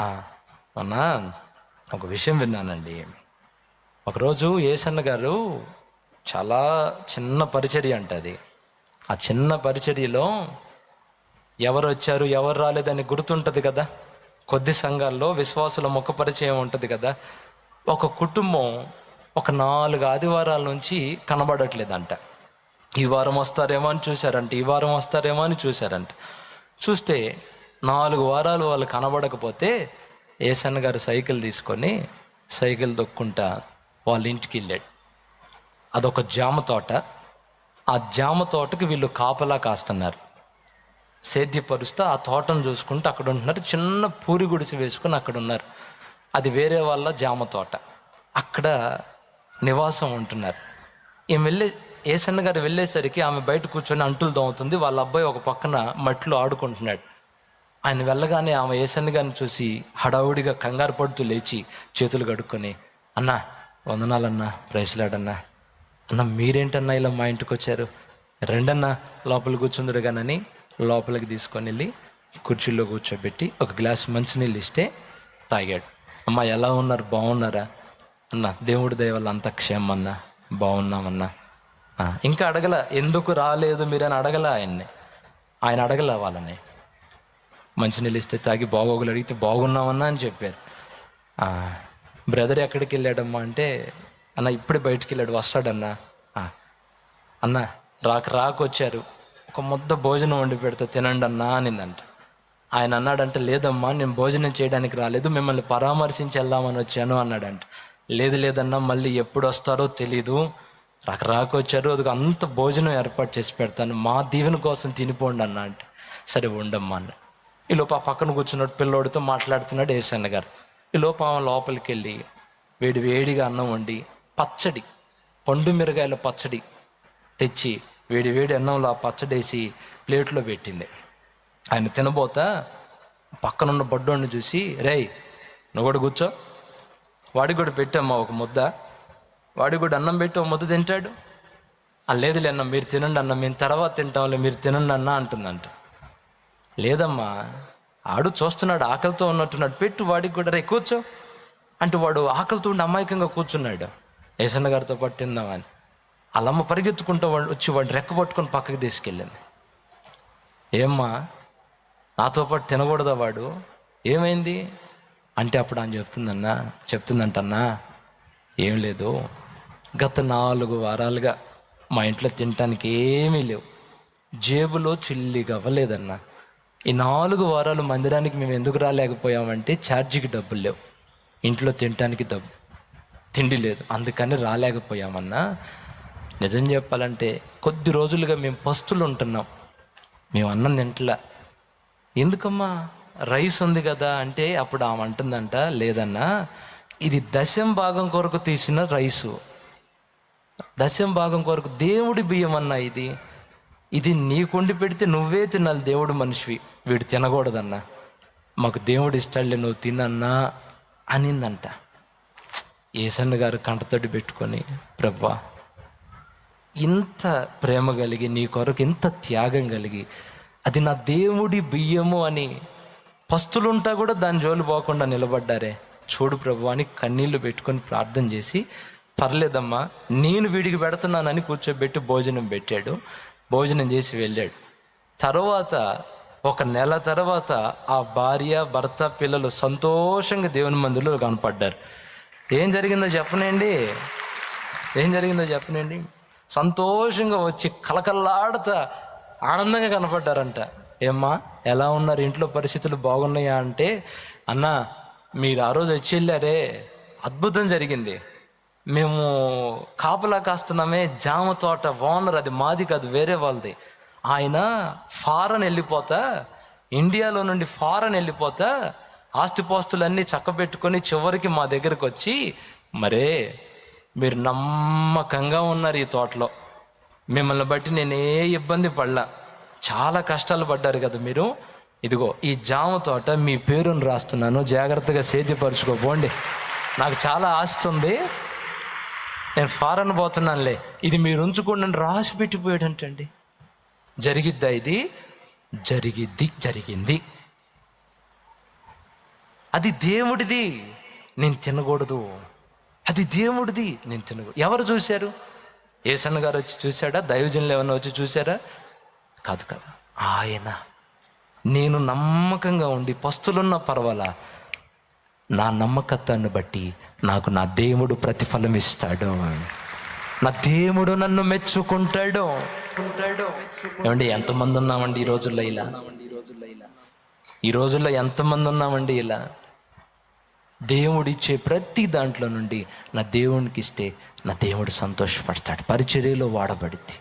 ఆ, మొన్న ఒక విషయం విన్నానండి. ఒకరోజు ఏసన్న గారు చాలా చిన్న పరిచర్య అంట అది. ఆ చిన్న పరిచర్యలో ఎవరు వచ్చారు ఎవరు రాలేదని గుర్తుంటుంది కదా? కొద్ది సంఘాల్లో విశ్వాసుల ముఖ పరిచయం ఉంటుంది కదా? ఒక కుటుంబం ఒక నాలుగు ఆదివారాల నుంచి కనబడట్లేదంట. ఈ వారం వస్తారేమో అని చూశారంట ఈ వారం వస్తారేమో అని చూశారంట. చూస్తే నాలుగు వారాలు వాళ్ళు కనబడకపోతే ఏసన్న గారు సైకిల్ తీసుకొని సైకిల్ దొక్కుంటా వాళ్ళ ఇంటికి వెళ్ళాడు. అదొక జామ తోట. ఆ జామ తోటకి వీళ్ళు కాపలా కాస్తున్నారు. సేద్యపరుస్తూ ఆ తోటను చూసుకుంటూ అక్కడ ఉంటున్నారు. చిన్న పూరి గుడిసి వేసుకుని అక్కడ ఉన్నారు. అది వేరే వాళ్ళ జామ తోట. అక్కడ నివాసం ఉంటున్నారు. ఈమె వెళ్ళే ఏసన్న గారు వెళ్ళేసరికి ఆమె బయట కూర్చొని అంటులు దోముతుంది వాళ్ళ అబ్బాయి ఒక పక్కన మట్లు ఆడుకుంటున్నాడు. ఆయన వెళ్ళగానే ఆమె ఏసన్న గారిని చూసి హడావుడిగా కంగారు పడుతూ లేచి చేతులు కడుక్కొని అన్నా వందనాలన్నా ప్రైజ్లాడన్నా అన్న. మీరేంటన్నా ఇలా మా ఇంటికి వచ్చారు? రెండన్నా లోపల కూర్చుందరు కానని లోపలికి తీసుకొని వెళ్ళి కుర్చీలో కూర్చోబెట్టి ఒక గ్లాస్ మంచినీళ్ళు ఇస్తే తాగాడు. అమ్మ ఎలా ఉన్నారు? బాగున్నారా? అన్న దేవుడి దయవల్ల అంత క్షేమన్నా బాగున్నామన్నా. ఇంకా అడగల ఎందుకు రాలేదు మీరని అడగల ఆయన్ని. ఆయన అడగల వాళ్ళని. మంచినీళ్ళు ఇస్తే తాగి బాగోగులు అడిగితే బాగున్నామన్నా అని చెప్పారు. బ్రదర్ ఎక్కడికి వెళ్ళాడమ్మా అంటే అన్న ఇప్పుడే బయటికి వెళ్ళాడు వస్తాడన్నా. అన్న రాక రాకొచ్చారు. ఒక ముద్ద భోజనం వండి పెడితే తినండి అన్నా అనిందంట. ఆయన అన్నాడంటే లేదమ్మా నేను భోజనం చేయడానికి రాలేదు మిమ్మల్ని పరామర్శించి వెళ్దామని వచ్చాను అన్నాడంట. లేదు లేదన్నా మళ్ళీ ఎప్పుడు వస్తారో తెలీదు. రాక రాక వచ్చారు అది అంత భోజనం ఏర్పాటు చేసి పెడతాను. మా దీవెన కోసం తినిపోండి అన్న అంటే. సరే ఉండమ్మా అన్న. ఈ లోపు ఆ పక్కన కూర్చున్నాడు పిల్లోడితో మాట్లాడుతున్నాడు ఏసన్న గారు. ఈ లోపు ఆమె లోపలికి వెళ్ళి వేడి వేడిగా అన్నం వండి పచ్చడి పండు మిరగాయల పచ్చడి తెచ్చి వేడి వేడి అన్నంలో ఆ పచ్చడేసి ప్లేట్లో పెట్టింది. ఆయన తినబోతా పక్కనున్న బడ్డోడిని చూసి రేయ్ నువ్వు కూడా కూర్చో. వాడికి కూడా పెట్టమ్మా ఒక ముద్ద. వాడికి కూడా అన్నం పెట్టి ఒక ముద్ద తింటాడు. లేదులే అన్న మీరు తినండి అన్న మేము తర్వాత తింటాంలే మీరు తినండి అన్న అంటుందంట. లేదమ్మా ఆడు చూస్తున్నాడు ఆకలితో ఉన్నట్టున్నాడు. పెట్టు వాడికి కూడా రే కూర్చో. అంటే వాడు ఆకలితో ఉండి అమాయకంగా కూర్చున్నాడు. ఏసన్న గారితో పాటు తిందామని. అల్లమ్మ పరిగెత్తుకుంటూ వాడు వచ్చి వాడిని రెక్క పట్టుకొని పక్కకి తీసుకెళ్ళింది. ఏమ్మా నాతో పాటు తినకూడదా వాడు? ఏమైంది? అంటే అప్పుడు ఆయన చెప్తుందన్నా చెప్తుందంటన్నా ఏం లేదు. గత నాలుగు వారాలుగా మా ఇంట్లో తినటానికి ఏమీ లేవు. జేబులో చిల్లిగా అవ్వలేదన్నా ఈ నాలుగు వారాలు మందిరానికి మేము ఎందుకు రాలేకపోయామంటే ఛార్జీకి డబ్బులు లేవు. ఇంట్లో తినటానికి డబ్బు తిండి లేదు. అందుకని రాలేకపోయామన్నా. నిజం చెప్పాలంటే కొద్ది రోజులుగా మేము పస్తులు ఉంటున్నాం. మేము అన్నం తింటలా. ఎందుకమ్మా? రైస్ ఉంది కదా అంటే అప్పుడు ఆమె అంటుందంట లేదన్నా. ఇది దశం భాగం కొరకు తీసిన రైసు. దశం భాగం కొరకు దేవుడి బియ్యం అన్నా ఇది. ఇది నీకుండి పెడితే నువ్వే తినాలి దేవుడు మనిషివి. వీడు తినకూడదన్నా. మాకు దేవుడు ఇష్టాలే నువ్వు తినన్నా అనిందంట. ఏసన్న గారు కంటతోటి పెట్టుకొని ప్రభా ఇంత ప్రేమ కలిగి నీ కొరకు ఇంత త్యాగం కలిగి అది నా దేవుడి బియ్యము అని పస్తులుంటా కూడా దాని జోలు పోకుండా నిలబడ్డారే. చూడు ప్రభు అని కన్నీళ్ళు పెట్టుకొని ప్రార్థన చేసి పర్లేదమ్మా నేను వీడికి పెడుతున్నానని కూర్చోబెట్టి భోజనం పెట్టాడు. భోజనం చేసి వెళ్ళాడు. తర్వాత ఒక నెల తర్వాత ఆ భార్య భర్త పిల్లలు సంతోషంగా దేవుని మందిలో కనపడ్డారు. ఏం జరిగిందో చెప్పనండి? ఏం జరిగిందో చెప్పనండి? సంతోషంగా వచ్చి కలకల్లాడుతా ఆనందంగా కనపడ్డారంట. ఏమ్మా ఎలా ఉన్నారు? ఇంట్లో పరిస్థితులు బాగున్నాయా? అంటే అన్నా మీరు ఆ రోజు వచ్చి వెళ్ళారే. అద్భుతం జరిగింది. మేము కాపలా కాస్తున్నామే జామ తోట ఓనర్ అది మాది కాదు వేరే వాళ్ళది. ఆయన ఫారెన్ వెళ్ళిపోతా ఇండియాలో నుండి ఫారెన్ వెళ్ళిపోతా ఆస్తిపాస్తులన్నీ చక్కబెట్టుకొని చివరికి మా దగ్గరకు వచ్చి మరే మీరు నమ్మకంగా ఉన్నారు ఈ తోటలో. మిమ్మల్ని బట్టి నేను ఏ ఇబ్బంది పడలా. చాలా కష్టాలు పడ్డారు కదా మీరు. ఇదిగో ఈ జామ తోట మీ పేరును రాస్తున్నాను. జాగ్రత్తగా సేద్యపరచుకోపోండి నాకు చాలా ఆస్తుంది ఉంది. నేను ఫారెన్ పోతున్నానులే. ఇది మీరు ఉంచుకోండి అని రాసి పెట్టిపోయాడంటండి జరిగిద్దా ఇది? జరిగిద్ది జరిగింది. అది దేవుడిది నేను తినకూడదు. అది దేవుడిది నేను తినకూడదు. ఎవరు చూశారు? ఏసన్న గారు వచ్చి చూశాడా? దైవజనులు ఏమన్నా వచ్చి చూశారా? కాదు కదా. ఆయన. నేను నమ్మకంగా ఉండి పస్తులున్న పర్వాలా? నా నమ్మకత్వాన్ని బట్టి నాకు నా దేవుడు ప్రతిఫలం ఇస్తాడు. నా దేవుడు నన్ను మెచ్చుకుంటాడు. ఏమండి ఎంతమంది ఉన్నామండి ఈ రోజుల్లో ఇలా? ఈ రోజుల్లో ఎంతమంది ఉన్నామండి ఇలా? దేవుడిచ్చే ప్రతి దాంట్లో నుండి నా దేవునికి ఇస్తే నా దేవుడు సంతోషపడతాడు. పరిచర్యలో వాడబడిద్ది.